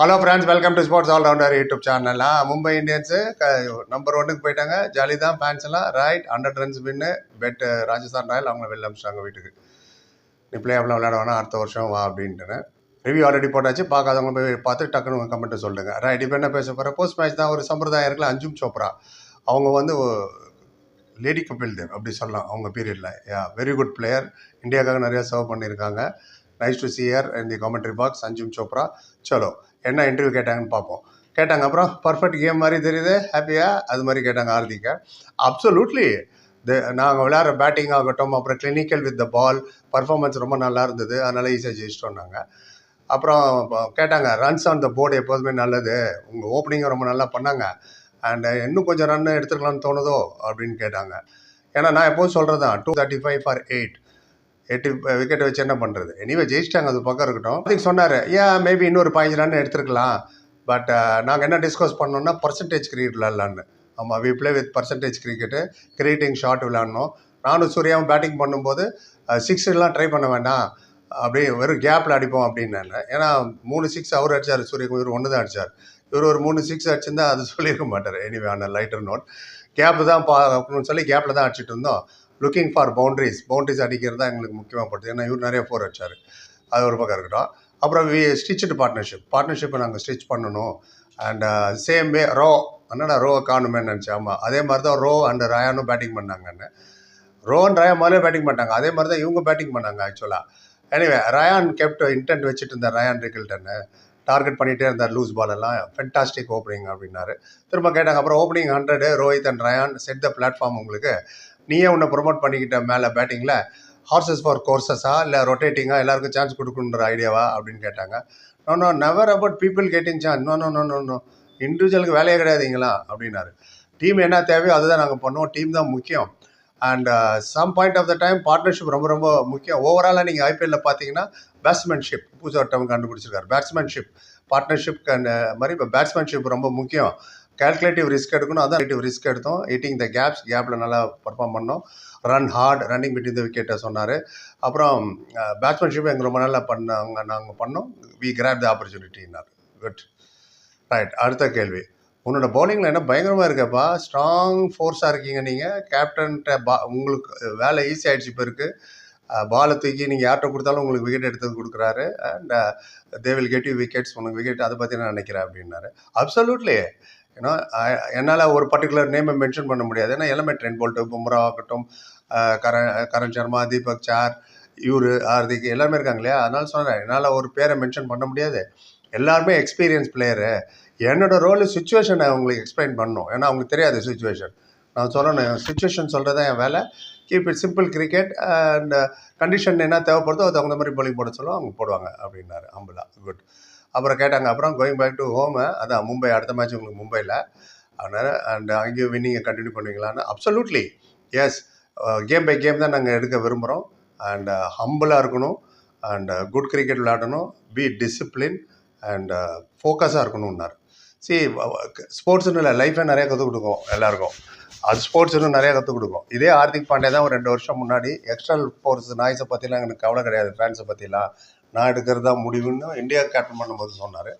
Hello friends welcome to sports all rounder YouTube சேனல்லாம் Mumbai Indians number ஒன்னுக்கு போயிட்டாங்க. Jolly தான் ஃபேன்ஸ் எல்லாம் right hundred runs win beat Rajasthan royal அவங்க வெளில அமிச்சிட்டாங்க வீட்டுக்கு. நீ பிளே ஆஃப்லாம் விளையாட வேணாம் அடுத்த வருஷம் வா அப்படின்ட்டுனேன் ரிவ்யூ ஆல்ரெடி போட்டாச்சு பார்க்காதவங்க போய் பார்த்து டக்குன்னு கமெண்ட்டு சொல்லுங்கள் ரைட் இப்போ என்ன பேச போகிறேன் போஸ்ட் மேட்ச் தான் ஒரு சம்பிரதாயம் இருக்குல்ல அஞ்சும் சோப்ரா. அவங்க வந்து லேடி கபில் தேவ் அப்படி சொல்லலாம் அவங்க பீரியடில் யா வெரி குட் பிளேயர் இந்தியாவுக்காக நிறையா சர்வ் பண்ணியிருக்காங்க. Nice to see her in the commentary box Anjum Chopra. சலோ என்ன இன்டர்வியூ கேட்டாங்கன்னு பார்ப்போம். கேட்டாங்க அப்புறம் பர்ஃபெக்ட் கேம் மாதிரி தெரியுது ஹாப்பியாக அது மாதிரி கேட்டாங்க ஹார்திகா அப்சல்யூட்லி நாங்கள் விளையாடுற பேட்டிங் ஆகட்டும் அப்புறம் clinical with the ball performance ரொம்ப நல்லா இருந்தது. அதனால் ஈஸியாக ஜெயிச்சிட்டோம் நாங்கள் அப்புறம் கேட்டாங்க ரன்ஸ் ஆன் த போர்டு எப்போதுமே நல்லது. உங்கள் ஓப்பனிங்கை ரொம்ப நல்லா பண்ணாங்க. அண்ட் இன்னும் கொஞ்சம் ரன் எடுத்துக்கலாம்னு தோணுதோ? அப்படின்னு கேட்டாங்க. ஏன்னா நான் எப்போதும் சொல்கிறது தான் two thirty five for eight எட்டு விக்கெட் வச்சு என்ன பண்ணுறது எனிவே ஜெயிச்சிட்டாங்க அது பக்கம் இருக்கட்டும். அதுக்கு சொன்னார் ஏன் மேபி இன்னொரு பதினஞ்சு ரன் எடுத்துருக்கலாம். பட் நாங்கள் என்ன டிஸ்கஸ் பண்ணோம்னா பர்சன்டேஜ் கிரிக்கெட் விளாட்லான்னு ஆமாம் we play with percentage cricket creating shot விளாட்ணும் நானும் சூர்யாவும் பேட்டிங் பண்ணும்போது சிக்ஸ்லாம் ட்ரை பண்ண வேண்டாம். அப்படியே வெறும் கேப்பில் அடிப்போம் அப்படின்னு ஏன்னா மூணு சிக்ஸ் அவர் அடிச்சார் சூரிய இவர் ஒன்று தான் அடிச்சார். இவர் ஒரு மூணு சிக்ஸ் அடிச்சிருந்தா அது சொல்லியிருக்க மாட்டார். எனிவே ஆன லைட்டர் நோட் கேப்பு தான் பார்க்கணும்னு சொல்லி கேப்பில் தான் அடிச்சிட்டு இருந்தோம். லுக்கிங் ஃபார் பவுண்ட்ரிஸ் பவுண்ட்ரிஸ் அடிக்கிறது தான் எங்களுக்கு முக்கியமாகப்படுது ஏன்னா இவர் நிறைய ஃபோர் வச்சார். அது ஒரு பக்கம் இருக்கட்டும். அப்புறம் வி ஸ்டிச்சுடு பார்ட்னர்ஷிப் பார்ட்னர்ஷிப்பை நாங்கள் ஸ்டிச் பண்ணணும். அண்ட் சேம் வே ரோ என்னடா ரோ காணுமே நினச்சி. ஆமாம் அதே மாதிரி தான் ரோ அண்ட் ரயானும் பேட்டிங் பண்ணாங்கன்னு. ரோ அண்ட் ரயா மாதிரியே பேட்டிங் பண்ணாங்க. அதே மாதிரி தான் இவங்க பேட்டிங் பண்ணாங்க ஆக்சுவலாக எனிவே ரயான் கெப்ட் இன்டென்ட் வச்சுட்டு இருந்தார் ரயான் ரிக்கில்டன்னு டார்கெட் பண்ணிகிட்டே இருந்தார் லூஸ் பால் எல்லாம். ஃபென்டாஸ்டிக் ஓப்பனிங் அப்படின்னாரு. திரும்ப கேட்டாங்க அப்புறம் opening hundred Rohit and Ryan set the platform உங்களுக்கு. நீயே உன்னை ப்ரொமோட் பண்ணிக்கிட்ட மேலே பேட்டிங்கில் ஹார்சஸ் ஃபார் கோர்சஸா இல்லை ரொட்டேட்டிங்காக எல்லாருக்கும் சான்ஸ் கொடுக்கணுன்ற ஐடியாவா அப்படின்னு கேட்டாங்க. No no never about people getting chance no no no no no இண்டிவிஜுவலுக்கு வேலையே கிடையாதுங்களா? அப்படின்னாரு. டீம் என்ன தேவையோ அதுதான் நாங்கள் பண்ணுவோம். டீம் தான் முக்கியம். And some point of the time partnership ரொம்ப ரொம்ப முக்கியம். ஓவராலாக நீங்கள் ஐபிஎல்லில் பார்த்தீங்கன்னா பேட்ஸ்மேன்ஷிப் பூஜா டேர்ம் கண்டுபிடிச்சிருக்காரு. பேட்ஸ்மேன்ஷிப் பார்ட்னர்ஷிப் மாதிரி இப்போ பேட்ஸ்மேன்ஷிப் ரொம்ப முக்கியம். கேல்குலேட்டிவ் ரிஸ்க் எடுக்கணும். அதான் ரிலேட்டிவ் ரிஸ்க் எடுத்தோம். எயிட்டிங் த கேப்ஸ் கேப்பில் நல்லா பர்ஃபார்ம் பண்ணோம். Run hard running between the விக்கெட்டை சொன்னார். அப்புறம் பேட்ஸ்மேன்ஷிப் எங்கள் ரொம்ப நல்லா பண்ணாங்க நாங்கள் பண்ணோம். வி கிராப் த ஆப்பர்ச்சுனிட்டின்னார் குட் ரைட் அடுத்த கேள்வி. உன்னோட பவுலிங்கில் என்ன பயங்கரமாக இருக்கப்பா. ஸ்ட்ராங் ஃபோர்ஸாக இருக்கீங்க நீங்கள் கேப்டன்கிட்ட பா உங்களுக்கு வேலை ஈஸி ஆகிடுச்சு இப்போ இருக்குது பாலை தூக்கி நீங்கள் யார்கிட்ட கொடுத்தாலும் உங்களுக்கு விக்கெட் எடுத்து கொடுக்குறாரு. And they will get you wickets உனக்கு விக்கெட் அதை பற்றி நான் நினைக்கிறேன் அப்படின்னாரு. அப்சல்யூட்லி ஏன்னா என்னால் ஒரு பர்டிகுலர் நேமை மென்ஷன் பண்ண முடியாது. ஏன்னா எல்லாமே ட்ரெண்ட் போல்ட்டு பும்ரா ஆகட்டும் கரண் கரண் சர்மா தீபக் சார் இவர் ஹார்திக் எல்லாமே இருக்காங்க இல்லையா? அதனால சொன்னேன் என்னால் ஒரு பேரை மென்ஷன் பண்ண முடியாது. எல்லாருமே எக்ஸ்பீரியன்ஸ் பிளேயரு என்னோட ரோலு சுச்சுவேஷனை அவங்களுக்கு எக்ஸ்பிளைன் பண்ணணும் ஏன்னா அவங்களுக்கு தெரியாது சுச்சுவேஷன் நான் சொல்லணும் சுச்சுவேஷன் சொல்கிறது என் வேலை. Keep it simple cricket and condition என்ன தேவைப்படுதோ அது தகுந்த மாதிரி போலிங் போட சொல்லுவோம் அவங்க போடுவாங்க அப்படின்னாரு அம்புலா. குட் அப்புறம் கேட்டாங்க அப்புறம் கோயிங் பேக் டு ஹோமு அதான் மும்பை அடுத்த மேட்ச் உங்களுக்கு மும்பையில் அதனால் அண்ட் அங்கேயும் வின்னிங்கை continue பண்ணுவீங்களான்னு? Absolutely yes game by game தான் நாங்கள் எடுக்க விரும்புகிறோம் அண்ட் ஹம்பிளாக இருக்கணும். அண்ட் குட் கிரிக்கெட் விளையாடணும். பி டிசிப்ளின் அண்ட் ஃபோக்கஸாக இருக்கணும்னார். சி ஸ்போர்ட்ஸ்னு இல்லை லைஃபே நிறைய கற்றுக் கொடுக்கும் எல்லாருக்கும். அது ஸ்போர்ட்ஸ்னு நிறைய கற்றுக் கொடுக்கும் இதே ஹார்திக் பாண்டே தான் ஒரு ரெண்டு வருஷம் முன்னாடி எக்ஸ்டர்னல் ஸ்போர்ட்ஸ் நாய்ஸை பற்றிலாம் எனக்கு கவலை கிடையாது ஃபேன்ஸை பற்றிலாம் நான் எடுக்கிறது தான் முடிவுன்னு இந்தியா கேப்டன் பண்ணும்போது சொன்னார்.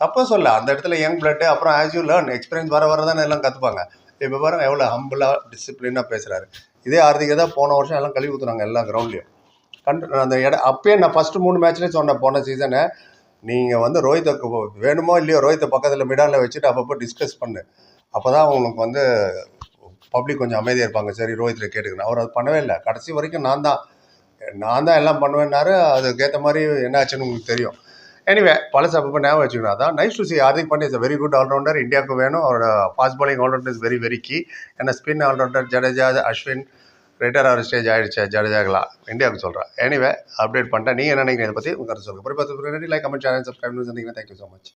தப்பாக சொல்ல அந்த இடத்துல யங் பிளட்டு அப்புறம் ஆஸ் யூ லேர்ன் எக்ஸ்பீரியன்ஸ் வர வர தானே எல்லாம் கற்றுப்பாங்க இப்போ பாருங்கள் எவ்வளோ ஹம்பிளாக டிசிப்ளினாக பேசுகிறாரு இதே ஆர்த்திகை தான் போன வருஷம் எல்லாம் கழுவி ஊற்றுனாங்க எல்லா கிரவுண்ட்லேயும் கண்டு அந்த இடம் அப்பயே நான் ஃபஸ்ட்டு மூணு மேட்ச்லேயே சொன்னேன் போன சீசனை நீங்கள் வந்து ரோஹித்தை வேணுமோ இல்லையோ ரோஹித்தை பக்கத்தில் மிடானில் வச்சுட்டு அப்பப்போ டிஸ்கஸ் பண்ணு. அப்போ தான் உங்களுக்கு வந்து பப்ளிக் கொஞ்சம் அமைதியாக இருப்பாங்க. சரி ரோஹித்தில் கேட்டுக்கணும் அவர் அது பண்ணவே இல்லை. கடைசி வரைக்கும் நான் தான். நான் தான் எல்லாம் பண்ணுவேன்னாரு அதுக்கேற்ற மாதிரி என்ன ஆச்சுன்னு உங்களுக்கு தெரியும். எனிவே பழசு அப்பப்போ ஞாபகம் வச்சுக்கணும். அதான் nice to see Hardik Pandya is very good allrounder இந்தியாவுக்கு வேணும். அவரோட fast bowling allrounder is very very key ஏன்னா spin allrounder Jadeja Ashwin retire ஆகிற ஸ்டேஜ் ஆகிடுச்சு ஜடேஜாக்கலாம் இந்தியாவுக்கு சொல்கிறேன் எனிவே அப்டேட் பண்ணிட்டேன். நீங்கள் என்ன நினைக்கிறீங்க இதை பற்றி உங்கள் கருத்து சொல்லுங்கள் பரிபாத்து லைக் கமெண்ட் சேனல் சப்ஸ்கிரைப் சந்திக்கிறேன் தேங்க்யூ ஸோ மச்